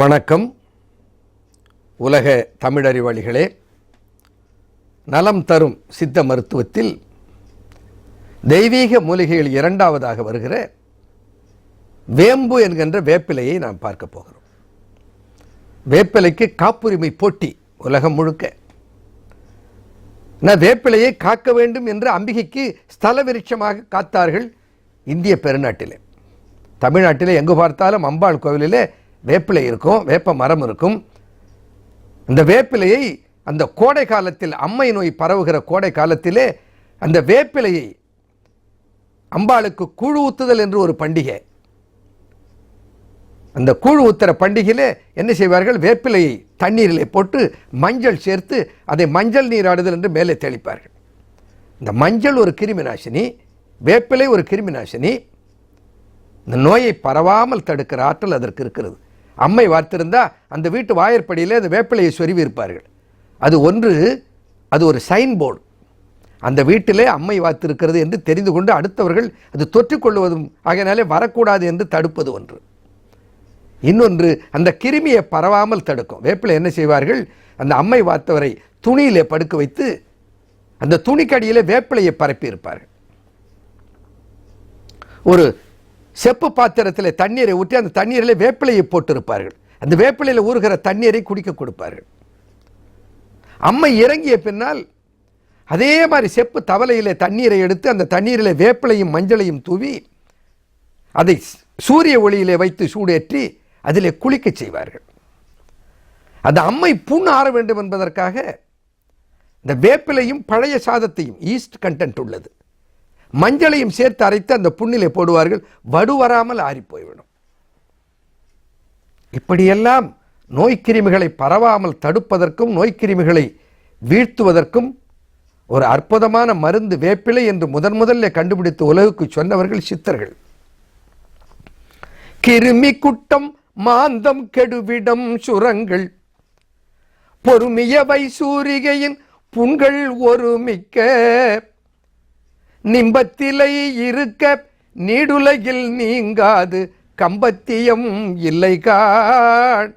வணக்கம். உலக தமிழறிவாளிகளே நலம் தரும் சித்த மருத்துவத்தில் தெய்வீக மூலிகைகள் இரண்டாவதாக வருகிற வேம்பு என்கின்ற வேப்பிலையை நாம் பார்க்க போகிறோம். வேப்பிலைக்கு காப்புரிமை போட்டி உலகம் முழுக்க. நான் வேப்பிலையை காக்க வேண்டும் என்று அம்பிகைக்கு ஸ்தல விருட்சமாக காத்தார்கள் இந்திய பெருநாட்டிலே. தமிழ்நாட்டிலே எங்கு பார்த்தாலும் அம்பாள் கோவிலிலே வேப்பிலை இருக்கும் வேப்ப மரம் இருக்கும். இந்த வேப்பிலையை அந்த கோடை காலத்தில் அம்மை நோய் பரவுகிற கோடை காலத்திலே அந்த வேப்பிலையை அம்பாளுக்கு கூழ் ஊத்துதல் என்று ஒரு பண்டிகை. அந்த கூழ் ஊத்துற பண்டிகையிலே என்ன செய்வார்கள்? வேப்பிலையை தண்ணீரில் போட்டு மஞ்சள் சேர்த்து அதை மஞ்சள் நீராடுதல் என்று மேலே தெளிப்பார்கள். இந்த மஞ்சள் ஒரு கிருமி நாசினி வேப்பிலை ஒரு கிருமி நாசினி. இந்த நோயை பரவாமல் தடுக்கிற ஆற்றல் அதற்கு இருக்கிறது. அம்மை வார்த்திருந்தால் அந்த வீட்டு வாயற்படியிலே அந்த வேப்பிலையை சொருவி இருப்பார்கள் அது ஒன்று அது ஒரு சைன் போர்டு அந்த வீட்டிலே அம்மை வாத்திருக்கிறது என்று தெரிந்து கொண்டு அடுத்தவர்கள் அது தொற்றிக்கொள்வதும் ஆகையினாலே வரக்கூடாது என்று தடுப்பது ஒன்று. இன்னொன்று அந்த கிருமியை பரவாமல் தடுக்கும். வேப்பிலை என்ன செய்வார்கள்? அந்த அம்மை வாத்தவரை துணியிலே படுக்க வைத்து அந்த துணிக்கடியிலே வேப்பிலையை பரப்பி இருப்பார்கள் ஒரு செப்பு பாத்திரத்தில் தண்ணீரை ஊற்றி அந்த தண்ணீரில் வேப்பிலையை போட்டிருப்பார்கள். அந்த வேப்பிலையில் ஊறுகிற தண்ணீரை குடிக்க கொடுப்பார்கள். அம்மை இறங்கிய பின்னால் அதே மாதிரி செப்பு தவலையில் தண்ணீரை எடுத்து அந்த தண்ணீரில் வேப்பிலையும் மஞ்சளையும் தூவி அதை சூரிய ஒளியிலே வைத்து சூடேற்றி அதிலே குளிக்கச் செய்வார்கள். அந்த அம்மை புண் ஆற வேண்டும் என்பதற்காக இந்த வேப்பிலையும் பழைய சாதத்தையும் ஈஸ்ட் கண்டென்ட் உள்ளது. மஞ்சளையும் சேர்த்து அரைத்து அந்த புண்ணிலே போடுவார்கள். வடு வராமல் ஆறிப்போய்விடும். இப்படியெல்லாம் நோய்க்கிருமிகளை பரவாமல் தடுப்பதற்கும் நோய்க்கிருமிகளை வீழ்த்துவதற்கும் ஒரு அற்புதமான மருந்து வேப்பிலை என்று முதன் முதல்ல கண்டுபிடித்து உலகுக்கு சொன்னவர்கள் சித்தர்கள். கிருமி குட்டம் மாந்தம் கெடுவிடம் சுரங்கள். பொறுமியவை வைசூரிகையின் புண்கள் ஒருமிக்க நிம்பத்திலை இருக்க நீடுலகில் நீங்காது கம்பத்தியம் இல்லை காண்.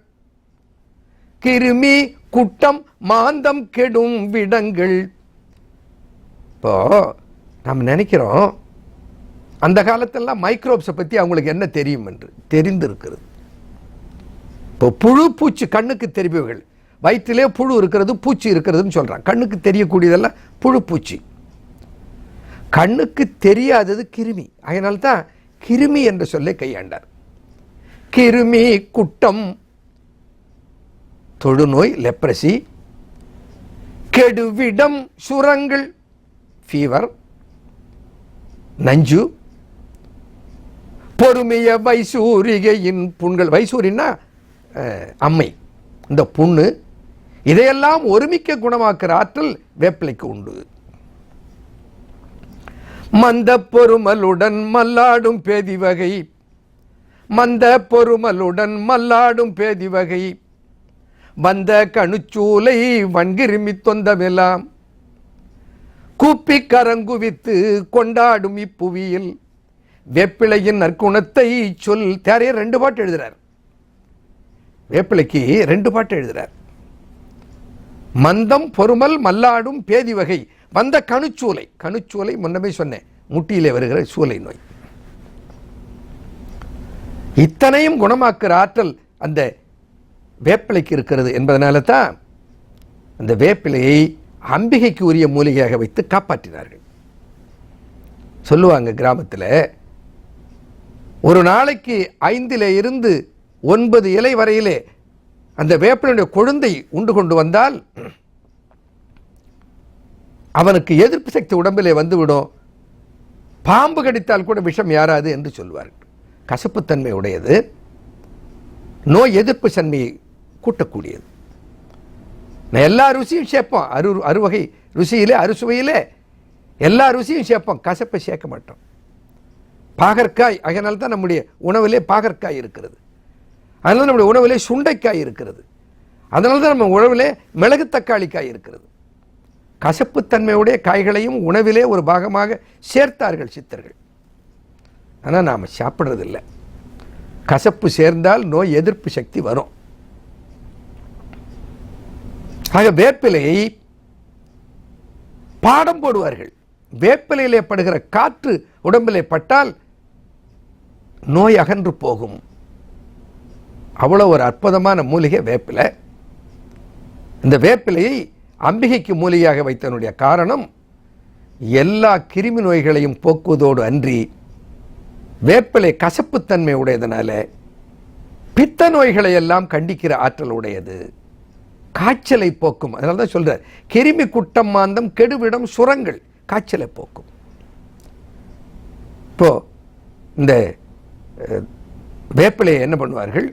கிருமி குட்டம் மாந்தம் கெடும் விடங்கள். இப்போ நாம் நினைக்கிறோம் அந்த காலத்தெல்லாம் மைக்ரோப்ஸை பற்றி அவங்களுக்கு என்ன தெரியும் என்று? தெரிந்திருக்கிறது. இப்போ புழு பூச்சி கண்ணுக்கு தெரிபவர்கள் வயிற்றிலே புழு இருக்கிறது பூச்சி இருக்கிறதுன்னு சொல்கிறான் கண்ணுக்கு தெரியக்கூடியதெல்லாம் புழு பூச்சி. கண்ணுக்கு தெரியாதது கிருமி. அதனால்தான் கிருமி என்ற சொல்லை கையாண்டார். கிருமி குட்டம் தொழுநோய் லெப்ரசி கெடுவிடம் சுரங்கள் ஃபீவர் நஞ்சு பொறுமைய வைசூரிகையின் புண்கள். வைசூரின்னா அம்மை. இந்த புண்ணு இதையெல்லாம் ஒருமிக்க குணமாக்குற ஆற்றல் வேப்பிலைக்கு உண்டு. மந்த பொறுமலுடன் மல்லாடும் பேதி வகை மந்த பொறுமலுடன் மல்லாடும் பேதி வகை வந்த கணுச்சூலை வன்கிருமி தொந்தமெல்லாம் கூப்பி கரங்குவித்து கொண்டாடும் இப்புவியில். வேப்பிலையின் நற்குணத்தை சொல் தேரையர் ரெண்டு பாட்டு எழுதுறார். வேப்பிலைக்கு ரெண்டு பாட்டு எழுதுறார். மந்தம் பொறுமல் மல்லாடும் பேதி வகை வந்த கணுச்சூலை கணுச்சூலை முன்னமே சொன்னேன். முட்டியிலே வருகிற சூலை நோய். இத்தனையும் குணமாக்குற ஆற்றல் அந்த வேப்பிலைக்கு இருக்கிறது என்பதனால தான் அந்த வேப்பிலையை அம்பிகைக்கு உரிய மூலிகையாக வைத்து காப்பாற்றினார்கள். சொல்லுவாங்க கிராமத்தில் ஒரு நாளைக்கு ஐந்தில் இருந்து ஒன்பது இலை வரையிலே அந்த வேப்பிலையுடைய கொழுந்தை உண்டு கொண்டு வந்தால் அவனுக்கு எதிர்ப்பு சக்தி உடம்பிலே வந்துவிடும். பாம்பு கடித்தால் கூட விஷம் யாராது என்று சொல்வார்கள். கசப்புத்தன்மை உடையது. நோய் எதிர்ப்பு தன்மையை கூட்டக்கூடியது. நான் எல்லா ருசியும் சேர்ப்போம். அரு அறுவகை ருசியிலே அறுசுவையிலே எல்லா ருசியும் சேர்ப்போம். கசப்பை சேர்க்க மாட்டோம். பாகற்காய் அதனால தான் நம்முடைய உணவிலே பாகற்காய் இருக்கிறது. அதனால நம்முடைய உணவிலே சுண்டைக்காய் இருக்கிறது. அதனால தான் நம்ம உணவிலே மிளகு தக்காளிக்காய் இருக்கிறது. கசப்புத்தன்மையுடைய காய்களையும் உணவிலே ஒரு பாகமாக சேர்த்தார்கள் சித்தர்கள். ஆனால் நாம் சாப்பிட்றதில்ல. கசப்பு சேர்ந்தால் நோய் எதிர்ப்பு சக்தி வரும். ஆக வேப்பிலை பாடம் போடுவார்கள். வேப்பிலையிலே படுகிற காற்று உடம்பிலே பட்டால் நோய் அகன்று போகும். அவ்வளோ ஒரு அற்புதமான மூலிகை வேப்பிலை. இந்த வேப்பிலையை அம்பிகைக்கு மூலியாக வைத்தனுடைய காரணம் எல்லா கிருமி நோய்களையும் போக்குவதோடு அன்றி வேப்பிலை கசப்புத்தன்மை உடையதனால பித்த நோய்களை எல்லாம் கண்டிக்கிற ஆற்றல் உடையது. காய்ச்சலை போக்கும். அதனால தான் சொல்கிறார் கிருமி குட்டம் மாந்தம் கெடுவிடம் சுரங்கள் காய்ச்சலை போக்கும். இப்போ இந்த வேப்பிலையை என்ன பண்ணுவார்கள்?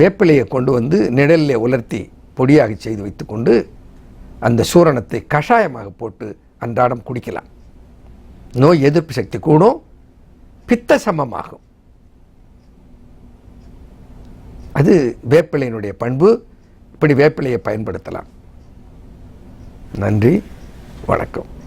வேப்பிலையை கொண்டு வந்து நிழலில் உலர்த்தி பொடியாக செய்து வைத்துக்கொண்டு அந்த சூரணத்தை கஷாயமாக போட்டு அன்றாடம் குடிக்கலாம். நோய் எதிர்ப்பு சக்தி கூடும் பித்த சமமாகும். அது வேப்பிலையினுடைய பண்பு. இப்படி வேப்பிலையை பயன்படுத்தலாம். நன்றி வணக்கம்.